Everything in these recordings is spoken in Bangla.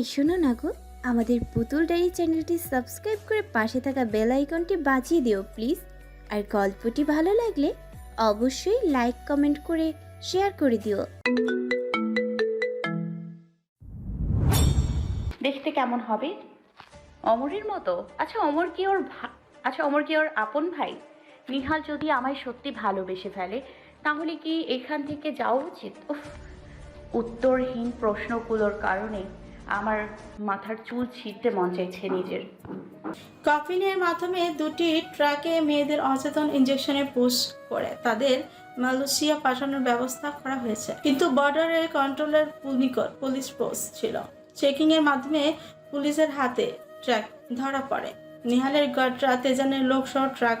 এই শোনো না গো, আমাদের পুতুল ডায়েরি চ্যানেলটি সাবস্ক্রাইব করে পাশে থাকা বেল আইকনটি বাজিয়ে দিও, প্লিজ। আর গল্পটি ভালো লাগলে অবশ্যই লাইক, কমেন্ট করে শেয়ার করে দিও। দেখতে কেমন হবে? অমরের মতো? আচ্ছা অমর কি ওর আচ্ছা অমর কি ওর আপন ভাই? নিহাল যদি আমায় সত্যি ভালোবেসে ফেলে, তাহলে কি এখান থেকে যাওয়া উচিত? উত্তরহীন প্রশ্নগুলোর কারণে আমার মাথার চুল ছিঁড়তে মন চাইছে নিজের। কফিনের মাধ্যমে দুটি ট্রাকে মেয়েদের অচেতন ইঞ্জেকশনে পুশ করে। তাদের মালয়েশিয়া পাঠানোর ব্যবস্থা করা হয়েছে। কিন্তু বর্ডারের কন্ট্রোলের নিকট পুলিশ পোস্ট ছিল। চেকিং এর মাধ্যমে পুলিশের হাতে ট্রাক ধরা পড়ে। নিহালের গার্ডরা তেজানের লোকসহ ট্রাক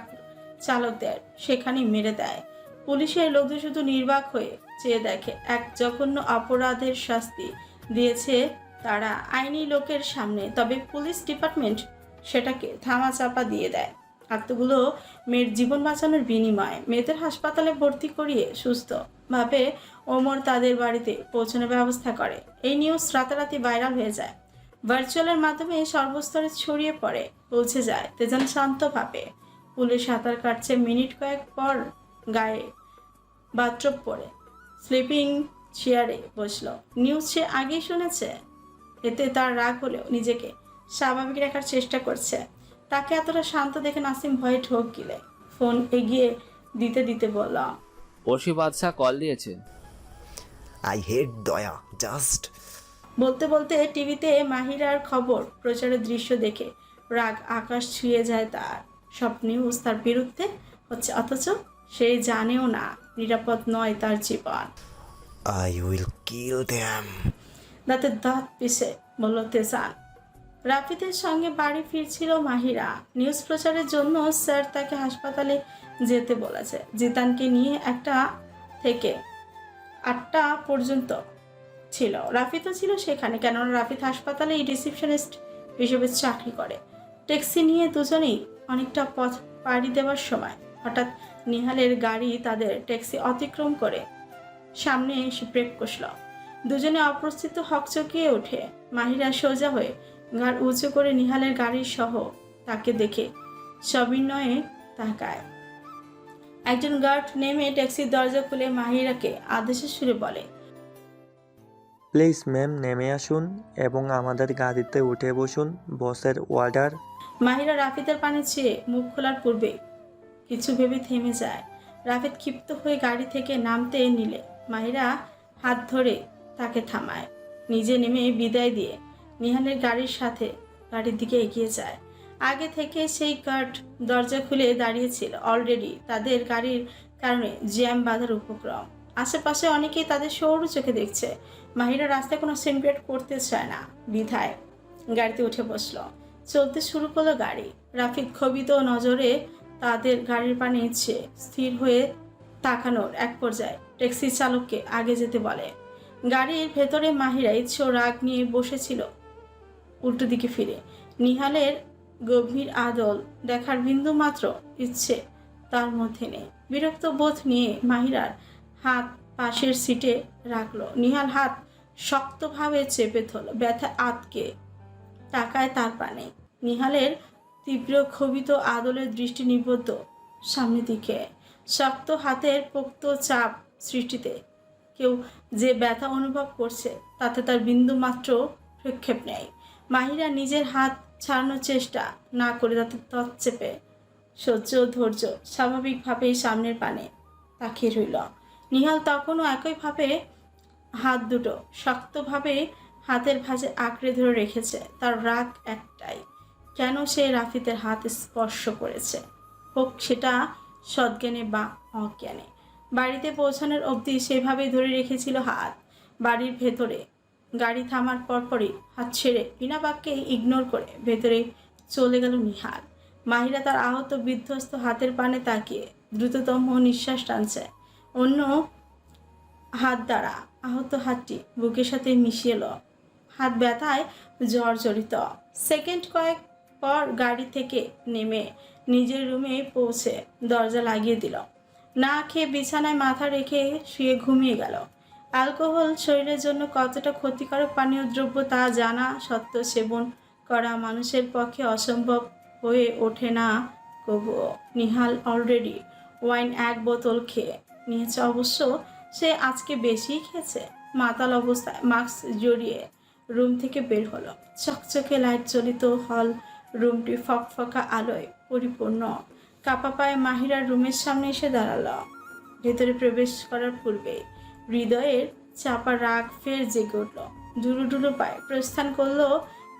চালকদের সেখানে মেরে দেয়। পুলিশের লোকদের শুধু নির্বাক হয়ে চেয়ে দেখে, এক জঘন্য অপরাধের শাস্তি দিয়েছে তারা আইনি লোকের সামনে, তবে পুলিশ ডিপার্টমেন্ট সেটাকে থামা চাপা দিয়ে দেয়। এতগুলো মেয়ের জীবন বাঁচানোর বিনিময়ে মেয়েদের হাসপাতালে ভর্তি করিয়ে সুস্থ ভাবে ওমর তাদের বাড়িতে পৌঁছানোর ব্যবস্থা করে। এই নিউজ রাতারাতি ভাইরাল হয়ে যায়। ভার্চুয়ালের মাধ্যমে সর্বস্তরে ছড়িয়ে পড়ে, পৌঁছে যায় তেজান শান্তভাবে। পুলিশ সাঁতার কাটছে মিনিট কয়েক পর গায়ে বাথরুম পরে। স্লিপিং চেয়ারে বসল। নিউজ সে আগেই শুনেছে? এতে তার রাগ হলেও নিজেকে স্বাভাবিক রাখার চেষ্টা করছে। তাকে এতটা শান্ত দেখে নাসিম ভয়ে ঠোক গিলে। ফোন এগিয়ে দিতে দিতে বলল পড়শি বাদশাহ কল দিয়েছে। আই হেট দয়া জাস্ট বলতে বলতে টিভিতে মাহিরার খবর প্রচারের দৃশ্য দেখে রাগ আকাশ ছুঁয়ে যায় তার। সব নিউজ তার বিরুদ্ধে হচ্ছে অথচ সে জানেও না নিরাপদ নয় তার জীবন। আই উইল কিল দ্যাম দাঁতে দাঁত পিষে বলল তেজান রাফিদের সঙ্গে বাড়ি ফিরছিল মাহিরা। নিউজ প্রচারের জন্য স্যার তাকে হাসপাতালে যেতে বলেছে। জিতানকে নিয়ে একটা থেকে আটটা পর্যন্ত ছিল। রাফিদও ছিল সেখানে, কেননা রাফিদ হাসপাতালে রিসিপশনিস্ট হিসেবে চাকরি করে। ট্যাক্সি নিয়ে দুজনেই অনেকটা পথ পাড়ি দেওয়ার সময় হঠাৎ নিহালের গাড়ি তাদের ট্যাক্সি অতিক্রম করে সামনে এসে ব্রেক কষল। দুজনে অপ্রস্তুত হকচকিয়ে ওঠে। মাহিরা সোজা হয়ে ঘাড় উঁচু করে নিহালের গাড়ির সহ তাকে দেখে সবিনয়ে তাকায়। একজন গার্ড নেমে ট্যাক্সির দরজা খুলে মাহিরাকে আদেশের সুরে বলে প্লিজ ম্যাম নেমে আসুন এবং আমাদের গাড়িতে উঠে বসুন বসের অর্ডার মাহিরা রাফিদের পানে চেয়ে মুখ খোলার পূর্বে কিছু ভেবে থেমে যায়। রাফিদ ক্ষিপ্ত হয়ে গাড়ি থেকে নামতে নিলে মাহিরা হাত ধরে তাকে থামায়। নিজে নেমে বিদায় দিয়ে নিহালের গাড়ির সাথে গাড়ির দিকে এগিয়ে যায়। আগে থেকে সেই গার্ড দরজা খুলে দাঁড়িয়েছিল অলরেডি তাদের গাড়ির কারণে জ্যাম বাঁধার উপক্রম। আশেপাশে অনেকেই তাদের সৌর চোখে দেখছে। মাহিরা রাস্তায় কোনো সিনক্রেট করতে চায় না। বিধায় গাড়িতে উঠে বসল। চলতে শুরু করল গাড়ি। রাফিক ক্ষোভিত নজরে তাদের গাড়ির পানে ইচ্ছে স্থির হয়ে তাকানোর এক পর্যায়ে ট্যাক্সি চালককে আগে যেতে বলে। গাড়ির ভেতরে মাহিরা ইচ্ছে রাগ নিয়ে বসেছিল। উল্টো দিকে ফিরে। নিহালের গভীর আদল দেখার বিন্দু মাত্র ইচ্ছে তার মধ্যে নেই। বিরক্ত বোধ নিয়ে মাহিরার হাত পাশের সিটে রাখল। নিহাল হাত শক্তভাবে চেপে ধরল। ব্যথা আতকে তাকায় তার পানে। নিহালের তীব্র ক্ষোভিত আদলের দৃষ্টি নিবদ্ধ সামনের দিকে। শক্ত হাতের পোক্ত চাপ সৃষ্টিতে কেউ যে ব্যথা অনুভব করছে, তাতে তার বিন্দু মাত্র প্রক্ষেপ নেয়। মাহিরা নিজের হাত ছাড়ানোর চেষ্টা না করে তাতে তৎ চেপে, সহ্য ধৈর্য স্বাভাবিকভাবেই সামনের পানে তাকিয়ে রইল। নিহাল তখনও একইভাবে হাত দুটো শক্তভাবে হাতের ভাঁজে আঁকড়ে ধরে রেখেছে, তার রাগ একটাই, কেন সে রাফিদের হাত স্পর্শ করেছে? হোক সেটা সজ্ঞানে বা অজ্ঞানে। বাড়িতে পৌঁছানোর অবধি সেভাবেই ধরে রেখেছিল হাত বাড়ির ভেতরে। গাড়ি থামার পরপরই হাত ছেড়ে বিনা বাক্যে ইগনোর করে ভেতরে চলে গেল নিহাল। মাহিরা তার আহত বিধ্বস্ত হাতের পানে তাকিয়ে দ্রুততম নিঃশ্বাস টানছে। অন্য হাত দ্বারা আহত হাতটি বুকের সাথে মিশিয়ে এলো। হাত ব্যথায় জর্জরিত। সেকেন্ড কয়েক পর গাড়ি থেকে নেমে নিজের রুমে পৌঁছে দরজা লাগিয়ে দিল। না খেয়ে বিছানায় মাথা রেখে শুয়ে ঘুমিয়ে গেল। অ্যালকোহল শরীরের জন্য কতটা ক্ষতিকারক পানীয় দ্রব্য তা জানা সত্ত্বেও সেবন করা মানুষের পক্ষে অসম্ভব হয়ে ওঠে না। তবুও নিহাল অলরেডি ওয়াইন এক বোতল খেয়ে নিয়েছে। অবশ্য সে আজকে বেশি খেয়েছে। মাতাল অবস্থায় মাস্ক জড়িয়ে রুম থেকে বের হলো। চকচকে লাইট চলিত হল। রুমটি ফকফকা আলোয় পরিপূর্ণ। কাপা পায়ে মাহিরা রুমের সামনে এসে দাঁড়াল। ভেতরে প্রবেশ করার পূর্বে হৃদয়ের চাপা রাগ ফের জেগে উঠল। ঢুলু ঢুলু পায়ে প্রস্থান করল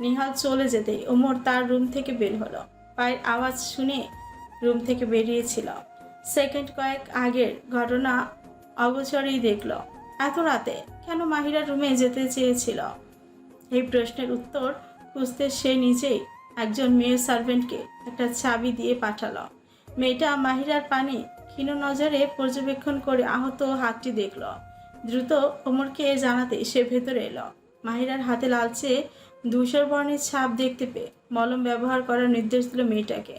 নিহাল চলে যেতেই ওমর তার রুম থেকে বের হলো। পায়ের আওয়াজ শুনে রুম থেকে বেরিয়েছিল। সেকেন্ড কয়েক আগের ঘটনা অগোচরেই দেখল। এত রাতে কেন মাহিরা রুমে যেতে চেয়েছিল? এই প্রশ্নের উত্তর খুঁজতে সে নিজেই একজন মেয়ে সার্ভেন্টকে একটা চাবি দিয়ে পাঠালো। মেয়েটা মাহিরার পানে ক্ষীণ নজরে পর্যবেক্ষণ করে আহত হাতটি দেখল। দ্রুত ওমরকে জানাতে সে ভেতরে এলো। মাহিরার হাতে লালচে ধূসর বর্ণের ছাপ দেখতে পেয়ে মলম ব্যবহার করার নির্দেশ দিল মেয়েটাকে।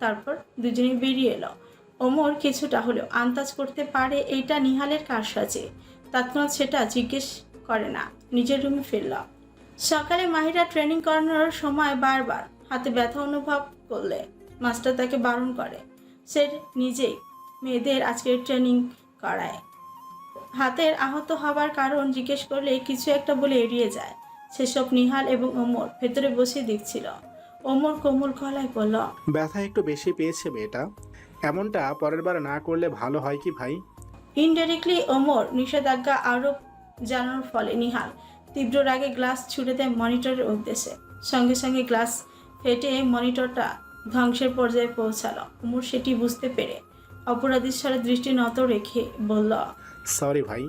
তারপর দুজনে বেরিয়ে এলো। ওমর কিছুটা হলেও আন্দাজ করতে পারে এইটা নিহালের কারসাজে তৎক্ষণাৎ সেটা জিজ্ঞেস করে না, নিজের রুমে ফিরল। সকালে মাহিরা ট্রেনিং করানোর সময় বারবার হাতে ব্যথা অনুভব করলে মাস্টার তাকে বারণ করে। সে নিজেই মেয়েদের আজকের ট্রেনিং করায়। হাতের আহত হবার কারণ জিজ্ঞেস করলে কিছু একটা বলে এড়িয়ে যায়। সেসব নিহাল এবং ওমর ভেতরে বসে দেখছিল। ওমর কোমল গলায় বলল ব্যথা একটু বেশি পেয়েছে মেয়েটা। এমনটা পরের বার না করলে ভালো হয় কি ভাই? ইনডাইরেক্টলি ওমর নিষেধাজ্ঞা আরোপ জানানোর ফলে নিহাল তীব্র রাগে গ্লাস ছুড়ে দেয় মনিটরের উদ্দেশ্যে। সঙ্গে সঙ্গে গ্লাস ফেটে মনিটরটা ধ্বংসের পর্যায়ে পৌঁছালো। ওমর সেটি বুঝতে পেরে অপরাধীর স্বরে দৃষ্টি নত রেখে বলল সরি ভাই।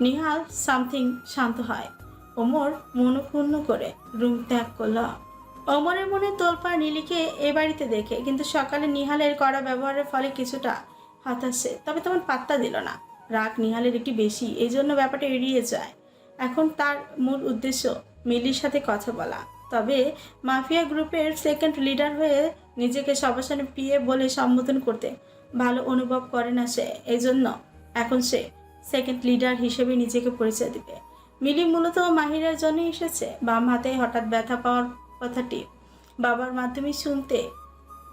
নিহাল সামথিং শান্ত হয়। ওমর মনক্ষুণ্ণ করে রুম ত্যাগ করল। ওমরের মনে তোলপাড় নীলিকে এ বাড়িতে দেখে কিন্তু সকালে নিহালের করা ব্যবহারের ফলে কিছুটা হতাশে তবে তেমন পাত্তা দিল না। রাগ নিহালের একটি বেশি এই জন্য ব্যাপারটা এড়িয়ে যায়। এখন তার মূল উদ্দেশ্য মিলির সাথে কথা বলা। তবে মাফিয়া গ্রুপের সেকেন্ড লিডার হয়ে নিজেকে সবার সামনে পিয়ে বলে সম্বোধন করতে ভালো অনুভব করে না সে। এই জন্য এখন সে সেকেন্ড লিডার হিসেবে নিজেকে পরিচয় দিবে। মিলি মূলত মাহিরার জন্য এসেছে। বাম হাতে হঠাৎ ব্যথা পাওয়ার কথাটি বাবার মাধ্যমে শুনতে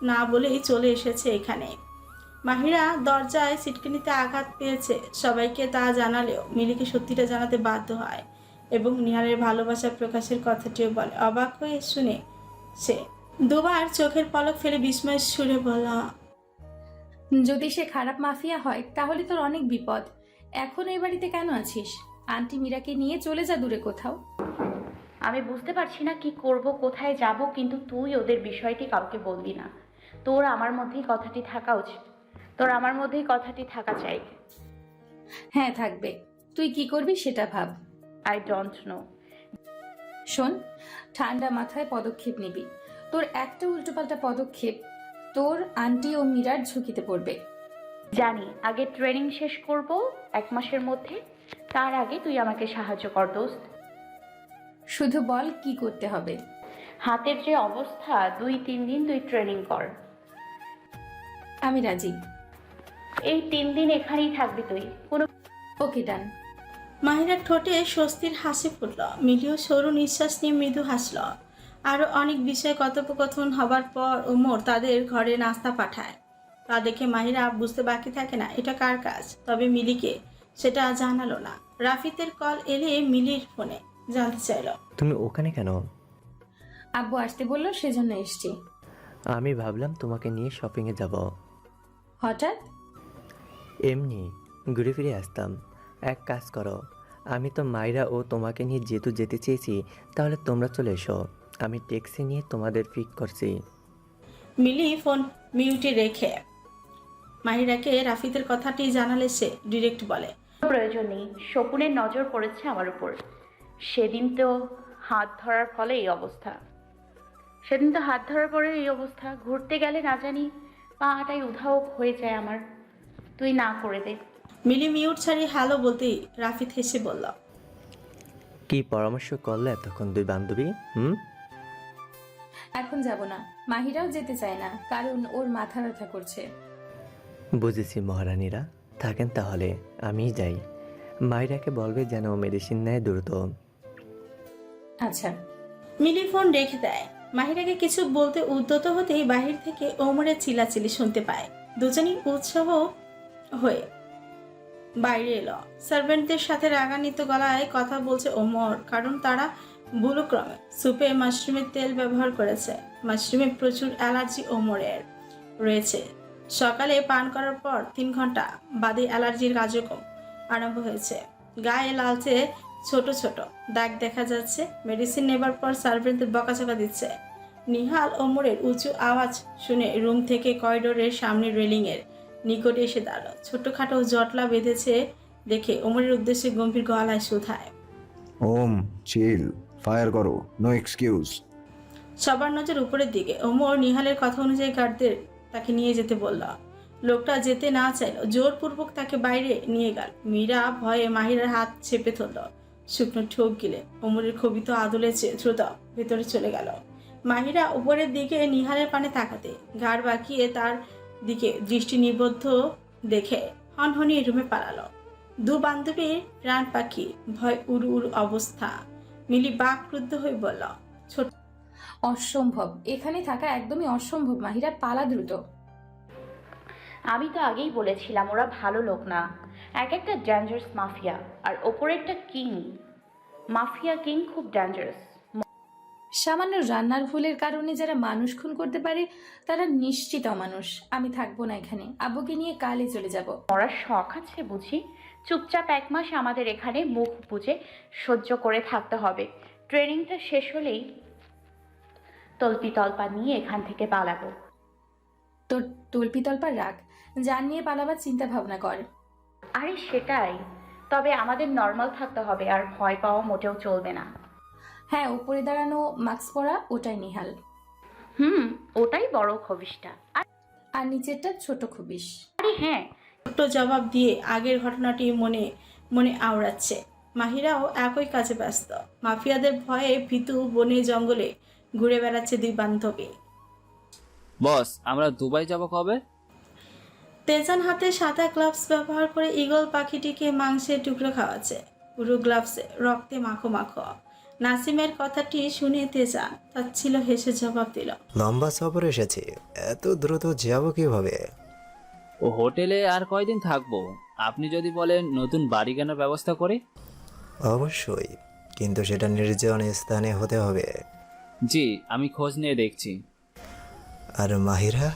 না বলেই চলে এসেছে এখানে। মাহিরা দরজায় সিটকিনিতে আঘাত পেয়েছে। সবাইকে তা জানালেও মিলিকে সত্যিটা জানাতে বাধ্য হয়। এবং নিহারের ভালোবাসা প্রকাশের কথাটিও বলে। অবাক হয়ে শুনে সে দুবার চোখের পলক ফেলে বিস্ময়ের সুরে বলা যদি সে খারাপ মাফিয়া হয় তাহলে তোর অনেক বিপদ। এখন এই বাড়িতে কেন আছিস? আন্টি মীরাকে নিয়ে চলে যা দূরে কোথাও। আমি বুঝতে পারছি না কি করব কোথায় যাব কিন্তু তুই ওদের বিষয়টি কাউকে বলবি না। তোর আমার মধ্যেই কথাটি থাকা উচিত। তোর আমার মধ্যেই কথাটি থাকা চাই। হ্যাঁ থাকবে। তুই কি করবি সেটা ভাব। আই ডোন্ট নো শোন ঠান্ডা মাথায় পদক্ষেপ নিবি। তোর একটা উল্টোপাল্টা পদক্ষেপ তোর আন্টি ও মীরার ঝুঁকিতে পড়বে। জানি আগে ট্রেনিং শেষ করব এক মাসের মধ্যে তার আগে তুই আমাকে সাহায্য কর দোস্ত। শুধু বল কি করতে হবে। হাতের যে অবস্থা দুই তিন দিন তুই ট্রেনিং কর। আমি রাজি। এই তিন দিন এখানেই থাকবি তুই। কোনো ওকে ডান। মাহিরার ঠোঁটে স্বস্তির হাসি ফুটল। মিলিও সরু নিঃশ্বাস নিয়ে মৃদু হাসল। আরও অনেক বিষয়ে কথোপকথন হবার পর ওমর তাদের ঘরে নাস্তা পাঠায়। তা দেখে মাহিরা বুঝতে বাকি থাকে না এটা কার কাজ? তবে মিলিকে সেটা জানালো না। রাফিতের কল এলে মিলির ফোনে জানতে চাইল। তুমি ওখানে কেন? আব্বু আসতে বলল সেজন্য এসছি। আমি ভাবলাম তোমাকে নিয়ে শপিংয়ে যাব। হঠাৎ? এমনি ঘুরে ফিরে আসতাম। এক কাজ করো আমি তো মাইরা ও তোমাকে নিয়ে যেহেতু যেতে চেয়েছি তাহলে তোমরা চলে এসো। আমি ট্যাক্সি নিয়ে তোমাদের পিক করছি। মিলি ফোন মিউটে রেখে মাহিরাকে রাফিদের কথাটি জানালে সে ডিরেক্ট বলে প্রয়োজন নেই শকুনের নজর পড়েছে আমার উপর। সেদিন তো হাত ধরার ফলে এই অবস্থা। সেদিন তো হাত ধরার পরে এই অবস্থা। ঘুরতে গেলে না জানি পাটাই উধাও হয়ে যায় আমার। তুই না করে দে। মিলি মিউট ছাড়িয়ে হ্যালো বলতেই রাফিদ হেসে বলল কি পরামর্শ করলে তখন দুই বান্ধবী হুম? এখন যাব না। মাহিরাও যেতে চায় না কারণ ওর মাথা ব্যথা করছে। বুঝেছি মহারানীরা। থাকেন তাহলে আমিই যাই। মাইরাকে বলবে যেন মেডিসিন নেয় দ্রুত। আচ্ছা। মিলি ফোন রেখে দেয়। মাহিরাকে কিছু বলতে উদ্যত হতেই বাহির থেকে ওমরের চিলাচিলি শুনতে পায়। দুজনই উৎসাহ হয়ে বাইরে এলো। সার্ভেন্টদের সাথে রাগান্বিত গলায় কথা বলছে ওমর, কারণ তারা ভুলক্রমে সুপে মাশরুমের তেল ব্যবহার করেছে। মাশরুমে প্রচুর অ্যালার্জি ওমরের রয়েছে। সকালে পান করার পর তিন ঘণ্টা বাদে অ্যালার্জির কার্যক্রম আরম্ভ হয়েছে। গায়ে লালচে ছোট ছোট দাগ দেখা যাচ্ছে। মেডিসিন নেবার পর সার্ভেন্টদের বকাচকা দিচ্ছে। নিহাল ওমরের উঁচু আওয়াজ শুনে রুম থেকে করিডোরের সামনে রেলিংয়ের নিকটে এসে দাঁড়াল। ছোটখাটো জটলা বেঁধেছে দেখে ওমরের উদ্দেশ্যে গম্ভীর গলায় শুধায়। ওম চিল ফায়ার করো নো এক্সকিউজ সবার নজর উপরের দিকে ওমর নিহালের কথা অনুযায়ী গার্ডদের তাকে নিয়ে যেতে বলল। লোকটা যেতে না চাইলো জোরপূর্বক তাকে বাইরে নিয়ে গেল। মীরা ভয়ে মাহিরার হাত চেপে ধরল। শুকনো ঠোক গিলে ওমরের ক্ষোভিত আদলে দ্রুত ভেতরে চলে গেল। মাহিরা উপরের দিকে নিহালের পানে তাকাতে ঘাড় বাঁকিয়ে তার দিকে দৃষ্টি নিবদ্ধ দেখে হনহনিয়ে রুমে পালালো। দু বান্ধবীর প্রাণ পাখি ভয় উড়ু উড়ু অবস্থা। মিলি বাক ক্রুদ্ধ হয়ে বলল ছোট অসম্ভব। এখানে থাকা একদমই অসম্ভব মাহিরা। পালা দ্রুত। আমি তো আগেই বলেছিলাম ওরা ভালো লোক না। এক একটা ডেঞ্জারাস মাফিয়া আর ওপরেরটা কিং। মাফিয়া কিং খুব ডেঞ্জারাস সামান্য রান্নার ভুলের কারণে যারা মানুষ খুন করতে পারে তারা নিশ্চিত অমানুষ। আমি থাকব না এখানে। আব্বুকে নিয়ে কালে চলে যাব। ওরা শখ আছে বুঝি। চুপচাপ এক মাস আমাদের এখানে মুখ বুঝে সহ্য করে থাকতে হবে। ট্রেনিংটা শেষ হলেই তলপি তলপা নিয়ে এখান থেকে পালাবো। তোর তল্পি তল্পা রাখ যান নিয়ে পালাবার চিন্তা ভাবনা কর। আরে সেটাই। তবে আমাদের নর্মাল থাকতে হবে আর ভয় পাওয়া মোটেও চলবে না। হ্যাঁ উপরে দাঁড়ানো মাস্ক পরা ওটাই নিহাল। হুম ওটাই বড় খবিসটা। আর নিচেরটা ছোট খুবিস। আরে হ্যাঁ। ছোট্ট জবাব দিয়ে আগের ঘটনাটি মনে মনে আওড়াচ্ছে। মাহিরাও একই কাজে ব্যস্ত। মাফিয়াদের ভয়ে ভীতু বনে জঙ্গলে ঘুরে বেড়াচ্ছে দুই বান্ধবী। বস আমরা দুবাই যাব কবে? তেজান হাতে সাদা গ্লাভস ব্যবহার করে ঈগল পাখিটিকে মাংসের টুকরো খাওয়াচ্ছে। পুরো গ্লাভসে রক্তে মাখো মাখো। নাসিমের কথাটি শুনে তেজান তার ছিল হেসে জবাব দিল। লম্বা সফর এসেছি এত দ্রুত যাব কীভাবে? ও হোটেলে আর কয়দিন থাকব? আপনি যদি বলেন নতুন বাড়ি কেনার ব্যবস্থা করে। অবশ্যই কিন্তু সেটা নির্জন স্থানে হতে হবে। জি আমি খোঁজ নিয়ে দেখছি। আর মাহিরা?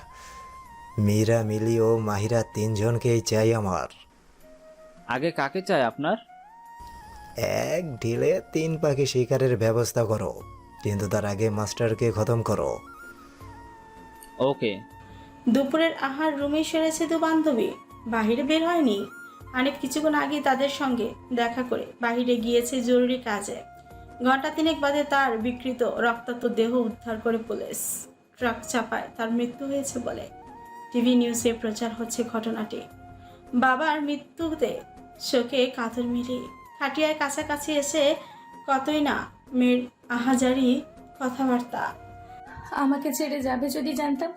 মীরা মিলি ও মাহিরা তিনজনকেই চাই আমার। আগে কাকে চাই আপনার? এক ঢিলে তিন পাখি শিকারের ব্যবস্থা করো কিন্তু তার আগে মাস্টারকে খতম করো। ওকে। দুপুরের আহার রুমে সেরেছে দু বান্ধবী। বাহিরে বের হয়নি। অনেক কিছুক্ষণ আগে তাদের সঙ্গে দেখা করে বাহিরে গিয়েছে জরুরি কাজে। ঘণ্টা তিনেক বাদে তার বিকৃত রক্তাক্ত দেহ উদ্ধার করে পুলিশ ট্রাক চাপায় তার মৃত্যু হয়েছে বলে টিভি নিউজে প্রচার হচ্ছে ঘটনাটি। বাবার মৃত্যুতে শোকে কাতর মিলি খাটিয়ায় কাছাকাছি এসে কতই না মেয়ের আহাজারি কথাবার্তা। আমাকে ছেড়ে যাবে যদি জানতাম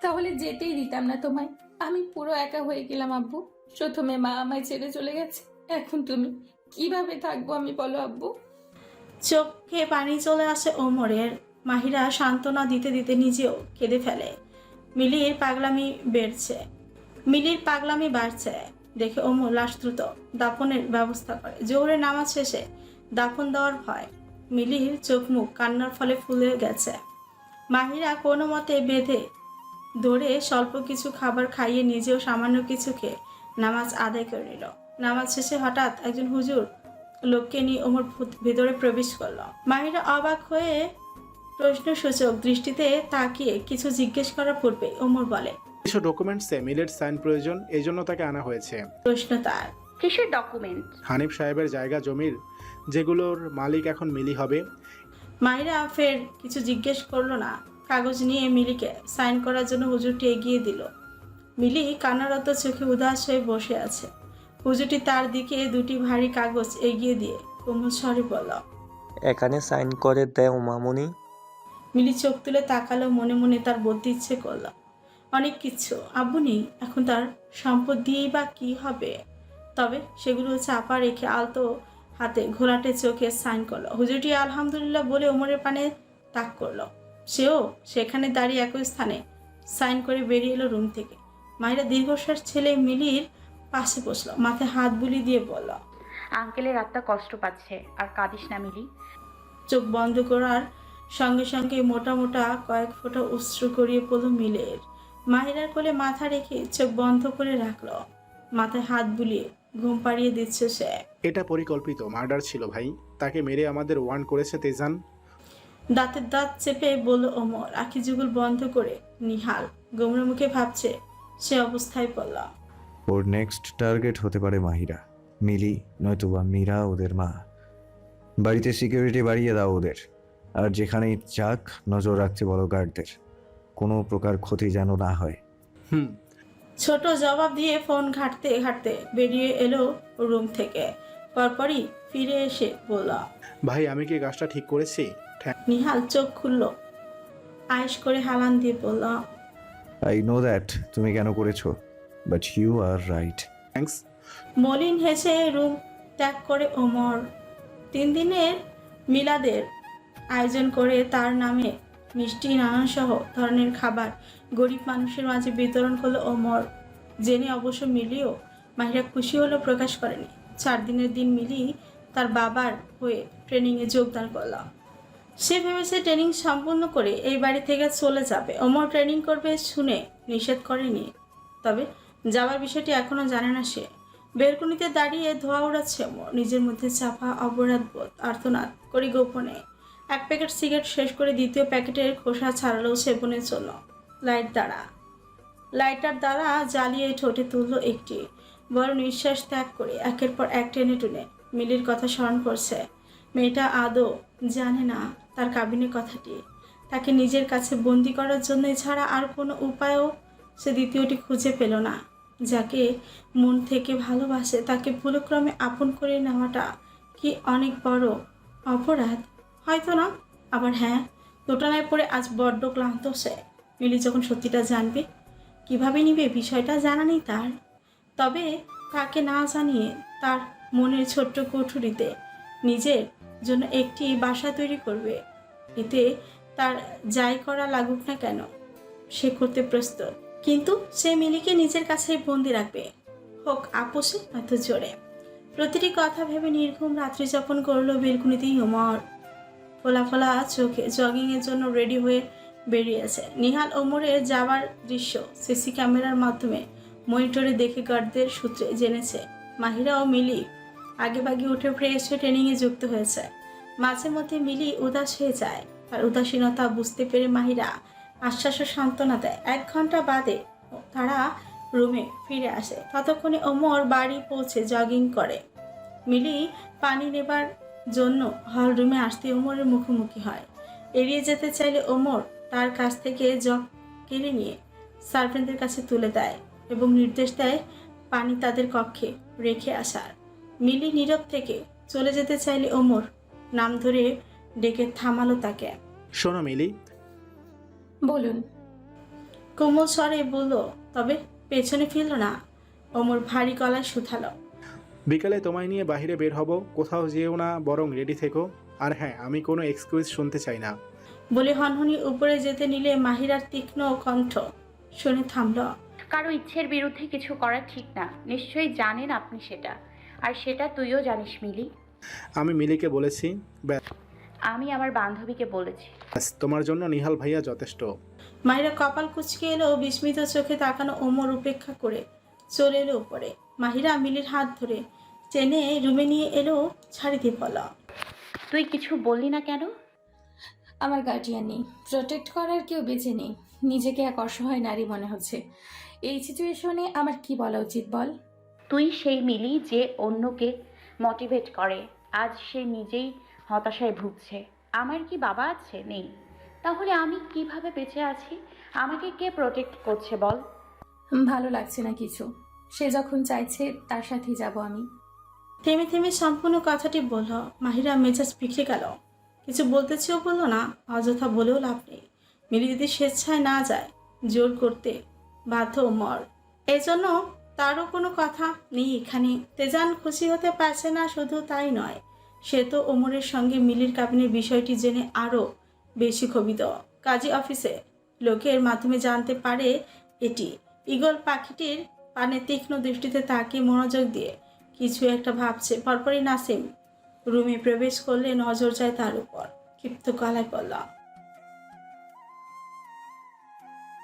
তাহলে যেতেই দিতাম না তোমায়। আমি পুরো একা হয়ে গেলাম আব্বু। প্রথমে মা আমায় ছেড়ে চলে গেছে এখন তুমি? কীভাবে থাকব আমি বলো আব্বু? চোখে পানি চলে আসে ওমরের। মাহিরা সান্ত্বনা দিতে দিতে নিজেও কেঁদে ফেলে। মিলির পাগলামি বেড়ছে। মিলির পাগলামি বাড়ছে। দেখে ওমর লাশ দ্রুত দাফনের ব্যবস্থা করে। জোহরের নামাজ শেষে দাফন দেওয়ার ভয়, মিলির চোখ মুখ কান্নার ফলে ফুলে গেছে। মাহিরা কোনো মতে বেঁধে ধরে স্বল্প কিছু খাবার খাইয়ে নিজেও সামান্য কিছু খেয়ে নামাজ আদায় করে নিল। নামাজ শেষে হঠাৎ একজন হুজুর লোককে নিয়ে ওমর ভূত- ভেতরে প্রবেশ করল। মাহিরা অবাক হয়ে প্রশ্নসূচক দৃষ্টিতে তাকিয়ে কিছু জিজ্ঞেস করার পূর্বে ওমর বলে কিছু ডকুমেন্টসে মিলের সাইন প্রয়োজন এই জন্য তাকে আনা হয়েছে। প্রশ্ন তার কিসের ডকুমেন্ট হানিফ সাহেবের জায়গা জমির যেগুলোর মালিক এখন মিলি হবে। মাইরা ফের কিছু জিজ্ঞেস করল না। কাগজ নিয়ে মিলিকে সাইন করার জন্য হুজুরটি এগিয়ে দিল। মিলি কান্নারত চোখে উদাস হয়ে বসে আছে। হুজুরটি তার দিকে দুটি ভারী কাগজ এগিয়ে দিয়ে কোমল স্বরে বলল এখানে সাইন করে দেও মামুনি। মিলি চোখ তুলে তাকালো মনে মনে তার বলতে ইচ্ছে করল। অনেক কিছু। আব্বু নেই এখন তার সম্পদ দিয়েই বা কি হবে? তবে সেগুলো চাপা রেখে আলতো হাতে ঘোলাটে চোখে সাইন করল। হুজুরটি আলহামদুলিল্লাহ বলে ওমরের পানে তাক করল। সেও সেখানে দাঁড়িয়ে একই স্থানে সাইন করে বেরিয়ে এলো রুম থেকে। মায়েরা দীর্ঘশ্বাস ছেলে মিলির পাশে বসল মাথায় হাত বুলি দিয়ে বলল আঙ্কেলের আত্মা কষ্ট পাচ্ছে আর কাঁদিস না মিলি। চোখ বন্ধ করার সঙ্গে সঙ্গে মোটা মোটা কয়েক ফোঁটা অশ্রু করিয়ে পড়ল মিলের। মাহিরার কোলে মাথা রেখে চোখ বন্ধ করে রাখল। মাথায় হাত বুলিয়ে ঘুম পাড়িয়ে দিচ্ছে সে। এটা পরিকল্পিত মার্ডার ছিল ভাই। তাকে মেরে আমাদের ওয়ার্ন করেছে তেজান। দাঁতের দাঁত চেপে বলল ওমর আখি যুগল বন্ধ করে নিহাল গোমরা মুখে ভাবছে সে অবস্থায় পড়ল। ওর নেক্সট টার্গেট হতে পারে মাহিরা। মিলি নয়তোবা মীরা ওদের মা। বাড়িতে সিকিউরিটি বাড়িয়ে দাও ওদের। আর যেখানেই যাক নজর রাখতে বলো গার্ডদের কোনো প্রকার ক্ষতি যেন না হয়। হুম। ছোট জবাব দিয়ে ফোন ঘাটতে ঘাটতে বেরিয়ে এলো রুম থেকে। পরপরই ফিরে এসে বলল ভাই আমি কি গাছটা ঠিক করেছি? নিহাল চোখ খুলল আয়েস করে হালান দিয়ে বলল আই নো দ্যাট তুমি কেন করেছ but you are right thanks মলিন হেসে রুম ত্যাগ করে ওমর। তিন দিনের মিলাদের আয়োজন করে তার নামে মিষ্টি নানান সহ ধরনের খাবার গরিব মানুষের মাঝে বিতরণ করল ওমর জেনে অবশ্য মিলিও মাহিরা খুশি হলেও প্রকাশ করেনি। চার দিনের দিন মিলি তার বাবার হয়ে ট্রেনিংয়ে যোগদান করল। সে ভেবেছে ট্রেনিং সম্পূর্ণ করে এই বাড়ি থেকে চলে যাবে। ওমর ট্রেনিং করবে শুনে নিষেধ করেনি। তবে যাওয়ার বিষয়টি এখনও জানে না সে। বেলকুনিতে দাঁড়িয়ে ধোয়া উড়াচ্ছে ওমর। নিজের মধ্যে চাপা অপরাধ আর্তনাদ করি গোপনে। এক প্যাকেট সিগারেট শেষ করে দ্বিতীয় প্যাকেটের খোসা ছাড়ালো সেবনের জন্য। লাইট দ্বারা। লাইটার দ্বারা জ্বালিয়ে ঠোঁটে তুলল একটি। বড় নিঃশ্বাস ত্যাগ করে একের পর এক টেনে টুনে মিলির কথা স্মরণ করছে। মেয়েটা আদৌ জানে না তার কাবিনের কথাটি। তাকে নিজের কাছে বন্দি করার জন্য ছাড়া আর কোনো উপায়ও সে দ্বিতীয়টি খুঁজে পেল না। যাকে মন থেকে ভালোবাসে তাকে ভুলক্রমে আপন করে নেওয়াটা কি অনেক বড় অপরাধ? হয়তো না? আবার হ্যাঁ দোটানায় পড়ে আজ বড্ড ক্লান্ত সে। মিলি যখন সত্যিটা জানবে, কীভাবে নিবে বিষয়টা জানা নেই তার। তবে তাকে না জানিয়ে তার মনের ছোট্ট কুঠুরিতে নিজের জন্য একটি বাসা তৈরি করবে। এতে তার যাই করা লাগুক না কেন, সে করতে প্রস্তুত। কিন্তু সে মিলিকে নিজের কাছেই বন্দি রাখবে। হোক, আপোষে নয়তো জোরে। প্রতিটি কথা ভেবে নির্ঘুম রাত্রি যাপন করল বেলকুনিতেই ওমর। ফোলা ফোলা চোখে জগিংয়ের জন্য রেডি হয়ে বেরিয়েছে। নিহাল ওমরের যাওয়ার দৃশ্য সিসি ক্যামেরার মাধ্যমে মনিটরে দেখে গার্ডদের সূত্রে জেনেছে। মাহিরা ও মিলি আগেভাগে উঠে ফ্রেশ হয়ে ট্রেনিংয়ে যুক্ত হয়েছে। মাঝে মধ্যে মিলি উদাস হয়ে যায় আর উদাসীনতা বুঝতে পেরে মাহিরা আশ্বাস ও সান্ত্বনা দেয়। এক ঘণ্টা বাদে তারা রুমে ফিরে আসে। ততক্ষণে ওমর বাড়ি পৌঁছে জগিং করে। মিলি পানি নেবার জন্য হল রুমে আসতে ওমরের মুখোমুখি হয়। এড়িয়ে যেতে চাইলে ওমর তার কাছ থেকে জগ কেড়ে নিয়ে সার্ভেন্টদের কাছে তুলে দেয় এবং নির্দেশ দেয় পানি তাদের কক্ষে রেখে আসার। মিলি নীরব থেকে চলে যেতে চাইলে ওমর নাম ধরে ডেকে থামালো তাকে। শোনো মিলি। বলুন। কোমল স্বরে বলল তবে পেছনে ফিরল না। ওমর ভারী গলায় শুধালো। বিকালে তোমায় নিয়ে বাইরে বের হব কোথাও যেও না বরং রেডি থেকো। আর হ্যাঁ আমি কোনো এক্সকিউজ শুনতে চাই না। বলে হনহনি উপরে যেতে নিলে মাহিরার তীক্ষ্ণ কণ্ঠ। শুনে থামল। কারও ইচ্ছের বিরুদ্ধে কিছু করা ঠিক না। নিশ্চয়ই জানেন আপনি সেটা। আর সেটা তুইও জানিস মিলি। আমি মিলিকে বলেছি ব্যাস। আমি আমার বান্ধবীকে বলেছি। তোমার জন্য নিহাল ভাইয়া যথেষ্ট। মাহিরা কপাল কুচকে এলো বিস্মিত চোখে তাকানো ওমর উপেক্ষা করে। চলে এলো উপরে। মাহিরা মিলির হাত ধরে টেনে রুমে নিয়ে এলো ছাড়ি দিয়ে বলা। তুই কিছু বললি না কেন? আমার গার্ডিয়ান নেই। প্রোটেক্ট করার কেউ বেঁচে নেই। নিজেকে এক অসহায় নারী মনে হচ্ছে। এই সিচুয়েশনে আমার কি বলা উচিত বল? তুই সেই মিলি যে অন্যকে মোটিভেট করে। আজ সে নিজেই হতাশায় ভুগছে। আমার কি বাবা আছে? নেই। তাহলে আমি কীভাবে বেঁচে আছি? আমাকে কে প্রোটেক্ট করছে বল? ভালো লাগছে না কিছু। সে যখন চাইছে, তার সাথেই যাব আমি। থেমে থেমে সম্পূর্ণ কথাটি বলল। মাহিরা মেজাজ পিখে গেল। কিছু বলতে চেয়েও বলল না, অযথা বলেও লাভ নেই। মিলি যদি স্বেচ্ছায় না যায়, জোর করতে বাধ্য মর। এই জন্য তারও কোনো কথা নেই এখানে। তেজান খুশি হতে পারছে না, শুধু তাই নয়, সে তো ওমরের সঙ্গে মিলির কাবিনের বিষয়টি জেনে আরও বেশি ক্ষোভিত। কাজী অফিসে লোকের মাধ্যমে জানতে পারে এটি। ঈগল পাখিটির পানে তীক্ষ্ণ দৃষ্টিতে তাকিয়ে মনোযোগ দিয়ে কিছু একটা ভাবছে। পরপরই নাসিম রুমে প্রবেশ করলে নজর যায় তার উপর। ক্ষিপ্ত গলায় বলল